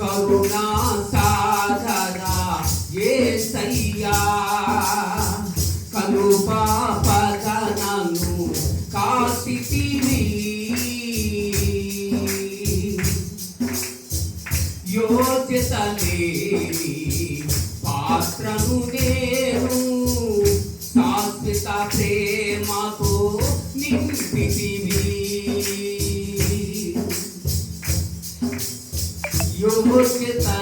కరుణా సాధన ఏ సయ్యా? కలుపా పదనను కాసితివి యోచితలేవి ప్రేమతో నింపితివి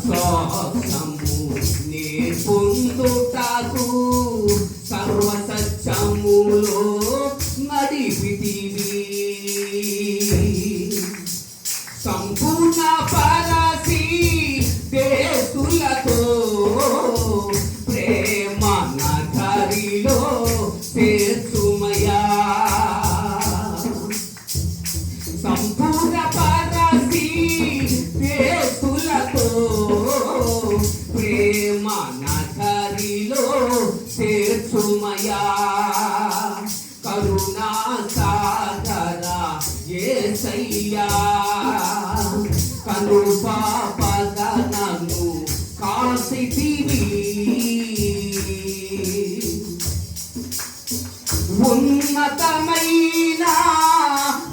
సహస్రము నేర్పొందుటాకు సర్వసత్యములో నడిపితి ప్రేమ నగరిలో చేర్చుమయా. కరుణా సాగర ఏసయ్యా కను పాపగనను కాసితివి. ఉన్నతమైన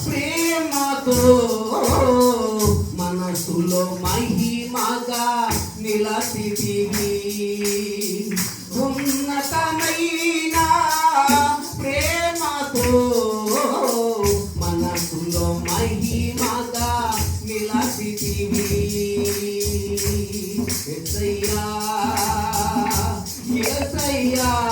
ప్రేమతో మనసులో ही माता मिलाती थी सैया ये सैया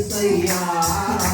对呀。